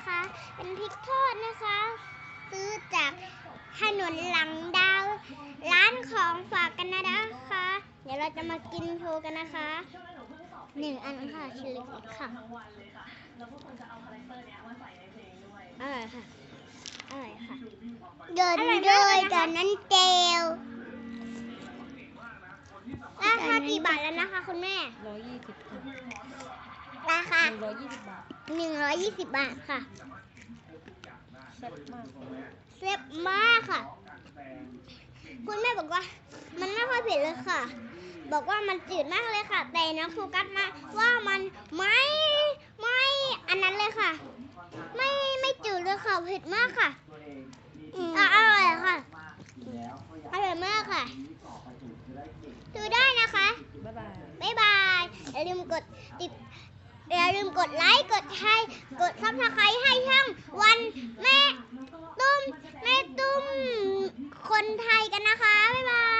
นะคะ เป็นพริกทอดนะคะ ซื้อจากถนนหลังดาว ร้านของฝากกันนะคะ เดี๋ยวเราจะมากินโชว์กันนะคะหนึ่งอันค่ะชิ้นเล็กๆค่ะอร่อยค่ะอร่อยค่ะเดินเลยตอนนั้นเจลราคากี่บาทแล้วนะคะ คุณแม่ร้อยยี่สิบราคาหนึ่งร้อยยี่สิบบาท หนึ่งร้อยยี่สิบบาทค่ะแซ่บมากเซ็บมากค่ะ คุณแม่บอกว่า มันไม่ค่อยเผ็ดเลยค่ะ บอกว่ามันจืดมากเลยค่ะ แต่น้องโฟกัสมาว่ามันไม่ไม่อันนั้นเลยค่ะ ไม่ไม่จืดเลยค่ะเผ็ดมากค่ะอะอร่อยค่ะอร่อยมากค่ะดูได้นะคะ บ๊ายบายบ๊ายบายอย่าลืมกดติด อย่าลืมกดไลค์ กดแชร์กดซับสไครต์ให้ช่องวันแม่ตุ้มแม่ตุ้มคนไทยกันนะคะ บ๊ายบาย